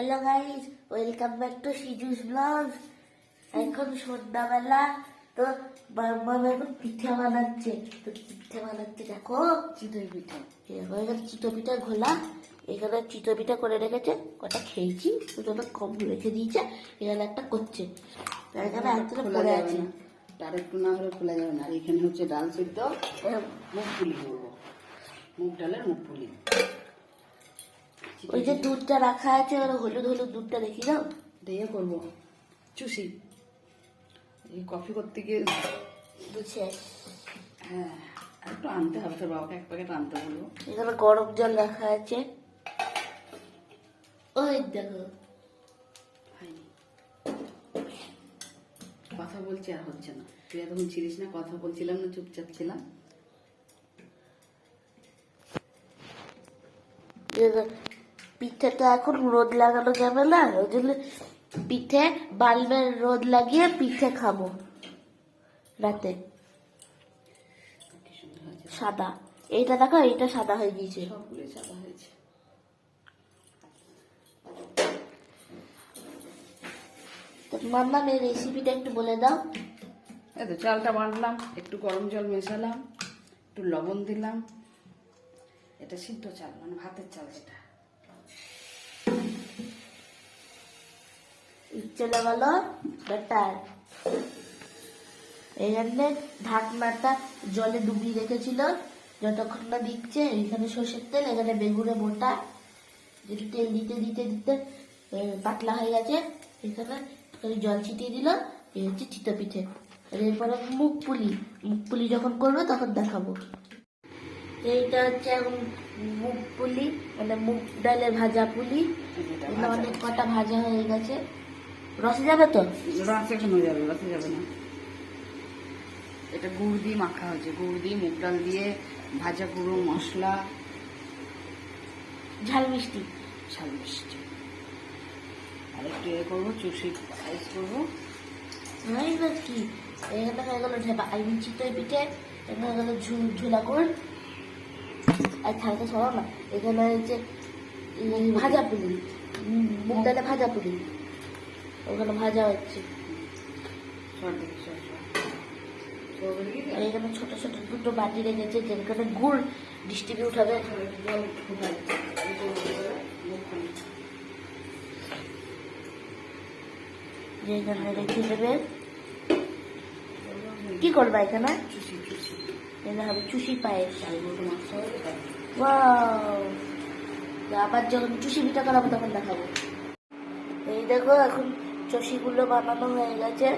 Hello guys welcome back to সিজুস blog এখন সন্ধ্যাবেলা তো মাম্মা এখন পিঠে বানাচ্ছে। তো পিঠে বানাচ্ছে দেখো। চিতই পিঠে। এখানে চিতো পিঠা ঘোলা। এখানে চিতো পিঠা করে রেখেছে। কটা খেয়েছি দুটো কম রেখে দিয়েছে। এখানে একটা করছে। এখানে একজনে খোলা পড়ে আছে। না। তার একটু না হলে খোলা যাবে না। আর এখানে হচ্ছে ডাল সিদ্ধ। মুগ পুলি করব মুগ ডালের মুগ পুলি ওই যে দুধটা রাখা আছে ওর হলুদ হলুদ দুধটা দেখি দাও দিয়ে করব। চুষি। এই কফি করতে গিয়ে দুধ শেষ। হ্যাঁ আর একটু আনতে হবে তোর বাবাকে এক প্যাকেট আনতে বলব এখানে গরম জল রাখা আছে। ওই দেখো। কথা বলছি আর হচ্ছে না। তুই এতক্ষণ ছিলিস না কথা বলছিলাম না চুপচাপ ছিলাম। পিঠেটা এখন রোদ লাগানো যাবে না ওই জন্য পিঠে বাল্বের রোদ লাগিয়ে পিঠে খাব রাতে। সাদা। এইটা দেখো এইটা সাদা হয়ে গিয়েছে। সাদা হয়েছে। এই রেসিপিটা একটু বলে দাও। এই তো চালটা বাটলাম একটু গরম জল মেশালাম একটু লবণ দিলাম। এটা সিদ্ধ চাল মানে ভাতের চাল যেটা। ইচ্ছে লাগালো ব্যাটার। এখানে ঢাকনাটা জলে ডুবিয়ে রেখেছিল। যতক্ষণ না দিচ্ছে এখানে সর্ষের তেল এখানে বেগুনে মোটা যেটু তেল দিতে দিতে দিতে পাতলা হয়ে গেছে। এখানে জল ছিটিয়ে দিল এই হচ্ছে চিতো পিঠে। আর এরপরে মুগ পুলি। মুগ পুলি যখন করব তখন দেখাবো। এইটা হচ্ছে এখন মুগ পুলি মানে মুগ ডালে ভাজা পুলি। অনেক কটা ভাজা হয়ে গেছে। রসে যাবে তো? রাতে কেন যাবে রসে যাবে না। এটা গুড় দিয়ে মাখা হয়েছে গুড় দিয়ে মুগ ডাল দিয়ে ভাজা গুঁড়ো মশলা। ঝাল মিষ্টি। ঝাল মিষ্টি। আর একটু এ করব চুষি আইস করব। কি? এখানে হয়ে গেলো ঢেপা আই চিতই পিঠে এখানে হয়ে গেল ঝুলা গুড়। আর থালতে সবাই না এখানে হচ্ছে ভাজা পুলি মুগ ডালে ভাজা পুলি। ওখানে ভাজা হচ্ছে। এখানে ছোট ছোট দুটো বাটি রেখেছে যেখানে গুড় ডিস্ট্রিবিউট হবে। যেখানে রেখে দেবে। কি করবে এখানে? এখানে হবে চুষি পায়েস। আবার যখন চুষি পিঠা করাবো তখন দেখাবো। এই দেখো এখন চষিগুলো বানানো হয়ে গেছে।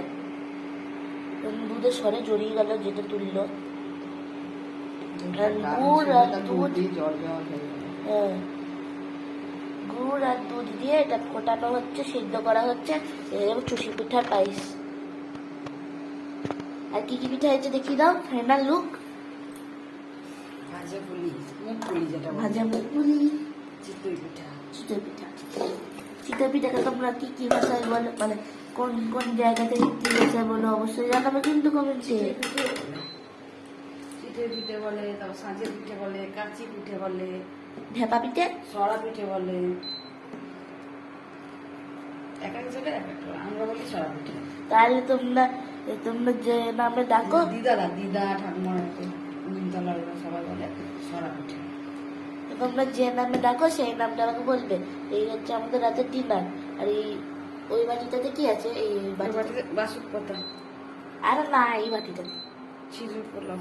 এখন দুধে সরে জড়িয়ে গেল যেটা তুললো। গুড় আর দুধ হয়ে গুড় আর দুধ দিয়ে এটা ফোটানো হচ্ছে সিদ্ধ করা হচ্ছে। এরকম চুষি পিঠার পায়েস। আর কি কি পিঠা হয়েছে দেখিয়ে দাও ফাইনাল লুক ভাজা পুলি মুগ পুলি যেটা। ভাজা মুগপুরি চিতই পিঠা। চিতই পিঠা। চিতই পিঠাকে তোমরা কি কি ভাষায় বলো? মানে কোন কোন জায়গা থেকে কি ভাষায় বলো? অবশ্যই জানাবে কিন্তু কমেন্টে। চিতই পিঠে বলে তারপর সাঁজের পিঠে বলে কাচি পিঠে বলে ঢেপা পিঠে? সরা পিঠে বলে। এক এক জায়গায় এক এক আমরা বলি সরা পিঠে। তাহলে তোমরা তোমরা যে নামে ডাকো। দিদারা দিদা ঠাকুমার নিমতলা সবাই বলে সরা পিঠে। তোমরা যে নামে ডাকো সেই নামটা আমাকে বলবে। এই হচ্ছে আমাদের রাতের ডিনার। আর এই ওই বাটিটাতে কি আছে? এই বাটিতে বাসুক পাতা। আর না এই বাটিটাতে চিজুর পোলাও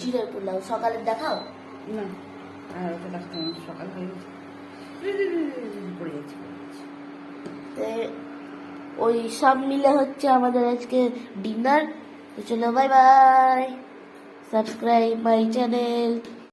চিড়ের পোলাও। সকালে দেখাও? না। আর ওটা রাখতে সকাল হয়ে গেছে। পড়ে যাচ্ছে তো ওই সব মিলে হচ্ছে আমাদের আজকে ডিনার। চলো bye bye. Subscribe my channel.